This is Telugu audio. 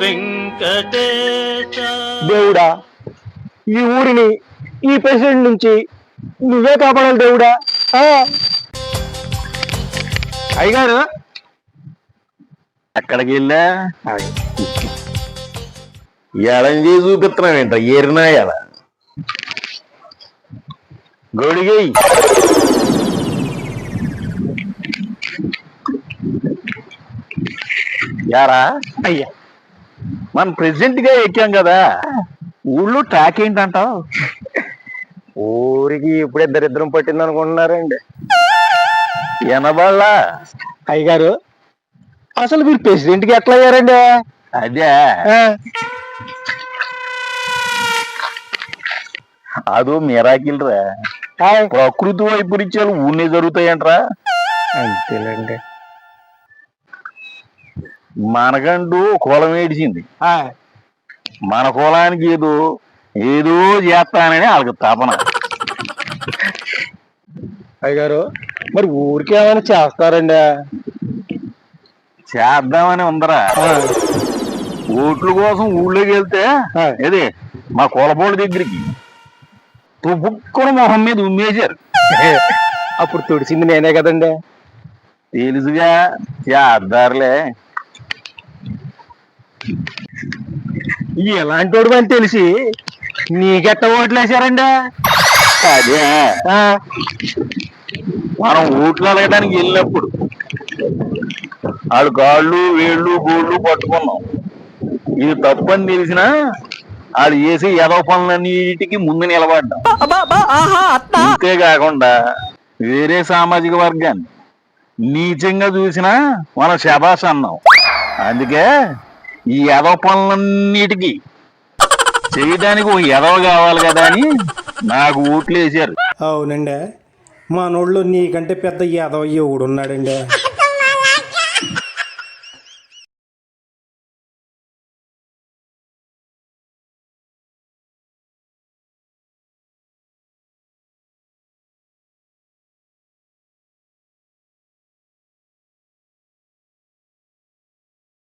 వెంకటేశ. దేవుడా ఈ ఊరిని ఈ ప్రెసిడెంట్ నుంచి నువ్వే కాపాడాలి దేవుడా. అయ్యగారు. అక్కడికి వెళ్ళా? ఎడం చేసి చూపిస్తున్నావు ఏంట ఏరినా ఎడ గొడిగై యారా? అయ్యా. మన ప్రెసిడెంట్గా ఎక్కాం కదా. ఊళ్ళో ట్రాక్ ఏంటంటావు? ఊరికి ఇప్పుడు ఇద్దరిద్దరం పట్టింది అనుకుంటున్నారండి ఎనబాళ్ళ అయ్యగారు అసలు మీరు ప్రెసిడెంట్కి ఎట్లా అయ్యారండి? అదే. అదో మిరాకిల్ రా. ప్రకృతి వైపరీత్యాలు ఊనే జరుగుతాయంట్రా. అంతేలేండి. మనకంటూ కులం ఏడిచింది. మన కులానికి ఏదో ఏదో చేస్తానని వాళ్ళకి తపన. అయ్యగారు మరి ఊరికి ఏమైనా చేస్తారండి? చేద్దామని ఉందరా. ఓట్ల కోసం ఊళ్ళోకి వెళ్తే. ఏది మా కులపోళ్ళ దగ్గరికి తుపుక్కున మొహం మీద ఉమ్మేశారు. అప్పుడు తుడిసింది నేనే కదండి. తెలుసుగా చేద్దారులే. ఎలాంటి వాడు అని తెలిసి నీకెట్ట ఓట్లు వేసారండి అదే. ఆ. మనం ఓట్లు అడగడానికి వెళ్ళినప్పుడు వాళ్ళు కాళ్ళు వేళ్ళు గోళ్ళు పట్టుకున్నాం. ఇది తప్పని తెలిసినా వాళ్ళు చేసే ఎదవ పనులన్నిటికీ ముందు నిలబడ్డాం. అంతేకాకుండా వేరే సామాజిక వర్గాన్ని నీచంగా చూసినా మనం శబాస్ అన్నాం. అందుకే ఈ ఎదవ పనులన్నిటికీ చేయడానికి ఓ ఎదవ కావాలి కదా అని నాకు ఓట్లు వేశారు అవునండి. మనోళ్ళు నీకంటే పెద్ద యాదవ్ ఎవడున్నాడండి?